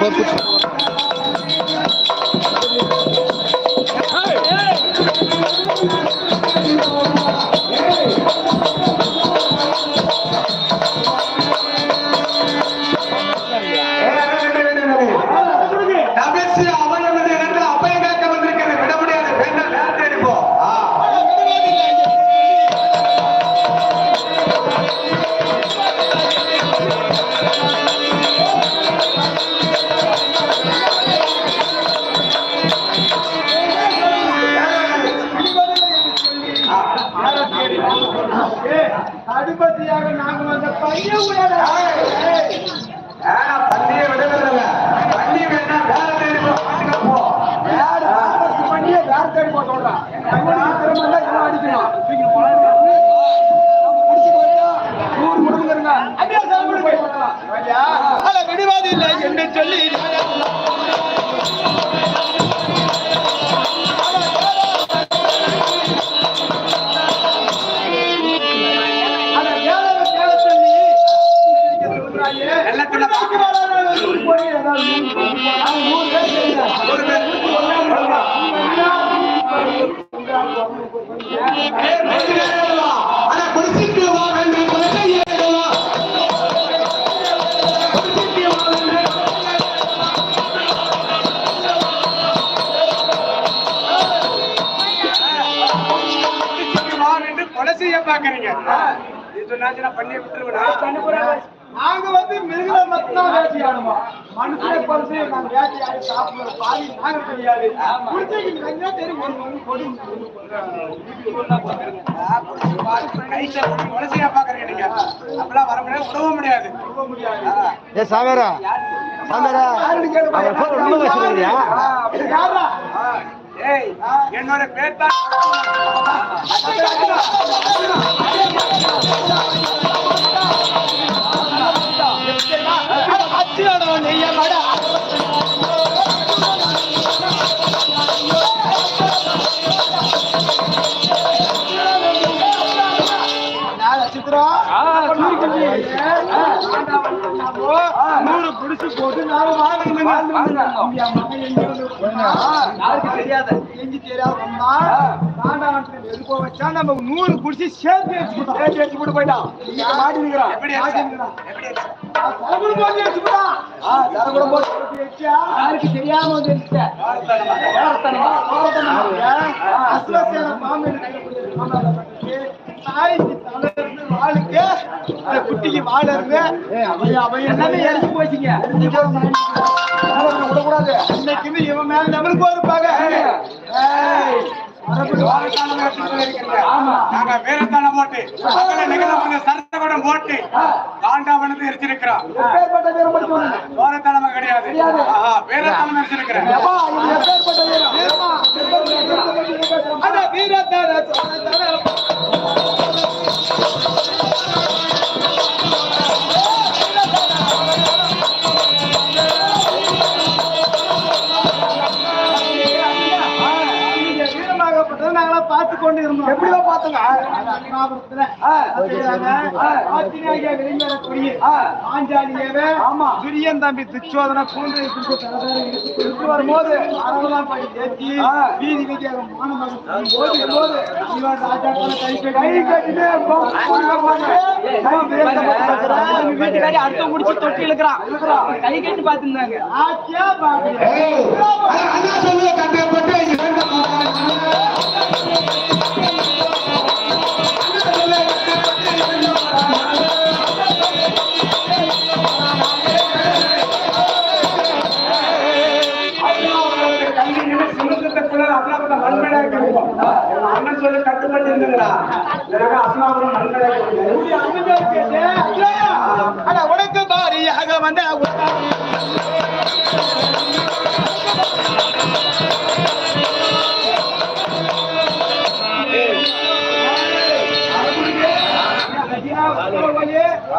போய் புடிச்சு வந்த பைய கொலை செய்ய பாக்குறீங்க இது சொன்னாச்சுன்னா பண்ணி விட்டுருவேனா நாங்க வந்து மிருகங்களை மட்டும்தான் வேட்டையாடுமா மனுஷனை குறைச்சு நாங்க வேட்டையாடி சாப்பிடுற பாதி நாங்க தெரியாது. குடிச்சிட்டு கஞ்சா தெரியும் ஒரு மணி கொடி கொலை செய்ய பாக்குறீங்க நீங்க அப்பெல்லாம் நூறு குடிச்சு போட்டு நாலு யாருக்கு தெரியாத? எங்க தெரியாத வந்தா தாண்டாவன் எதுக்கோ வச்சா நம்ம நூறு குடிச்சு சேர்த்து வச்சுக்கிட்டோம் சேர்த்து வச்சு போட்டு போயிட்டான் இங்க மாட்டி நிக்கிறான் எப்படி அடிச்ச? அந்த குட்டிக்கு வாழ இருந்து எல்லாமே இறங்கி போச்சுங்க விடக்கூடாது இன்னைக்கு இவன் மேல நம்மளுக்கு இருக்கிறீங்க. நாங்க வேறத்தானம் போட்டு மக்களை நிகழவங்க சரத்தகடம் போட்டு காண்டாவனத்தை எரிச்சிருக்கிறோம்? வாழைத்தானமா கிடையாது. வேறத்தானம் எரிச்சிருக்கிறேன் பார்த்து கொண்டு இருந்தோம். எப்படியோ பார்த்தோங்க? ஆஞ்சாலியவே ஆமா. துரியன் தம்பி துச்சோதன கூண்டு வரும்போது அரவலாம் படி ஏற்றி வீதி வீதியாக மானமாக போது போது இவன் ராஜா கை கை கட்டிட்டு வீட்டுக்காரி அர்த்தம் முடிச்சு தொட்டி இழுக்கிறான். கை கட்டி பார்த்துருந்தாங்க. ஆச்சியா ஏய், அட, கட்டுப்பட்டு இருந்துங்களா அஸ்லாபுரம் அட உனக்கு பாரியாக வந்த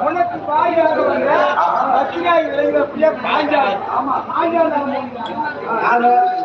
உனக்கு பாரியாக வந்த பத்திரிகை விளைவிய பாஞ்சாலி. ஆமா பாஞ்சாலி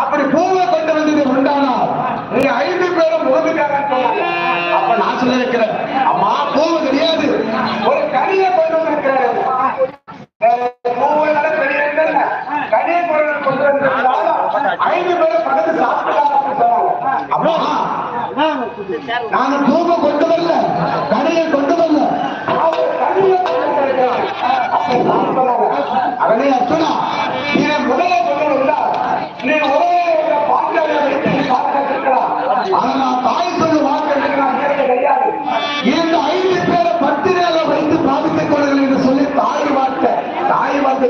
அப்படி பூவை கொண்டு வந்தது உண்டானால் நீங்க ஐந்து பேரும் உறவுக்காக அப்ப நான் சொல்லியிருக்கிறேன் அம்மா பூவு தெரியாது ஒரு கனியை கொண்டு வந்திருக்கிறாரு. பெரிய கனியை கொண்டு வந்திருக்கிறதால ஐந்து பேரும் பக்கத்து சாப்பிட்டாங்க அம்மா நான் பூவை கொண்டு வரல. கனியை கொண்டு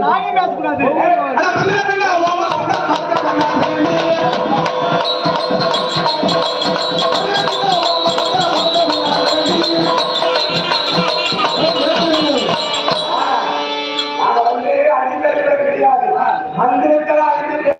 நாயே பேசக்கூடாது அங்கிருக்கிறார்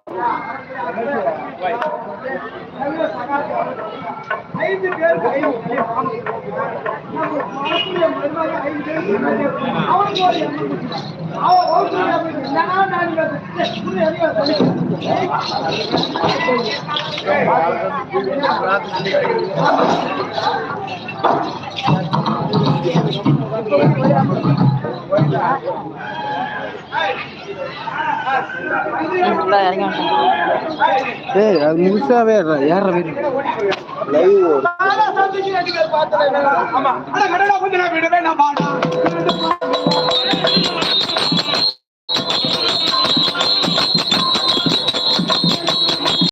ஐந்து பேர் அவனுக்கு ஒரு அவன் நிமிஷாவே ஏற வீடு லைவ் ஆமா. அட கடடா கொஞ்ச நேரம் விடுவே நான் பாடா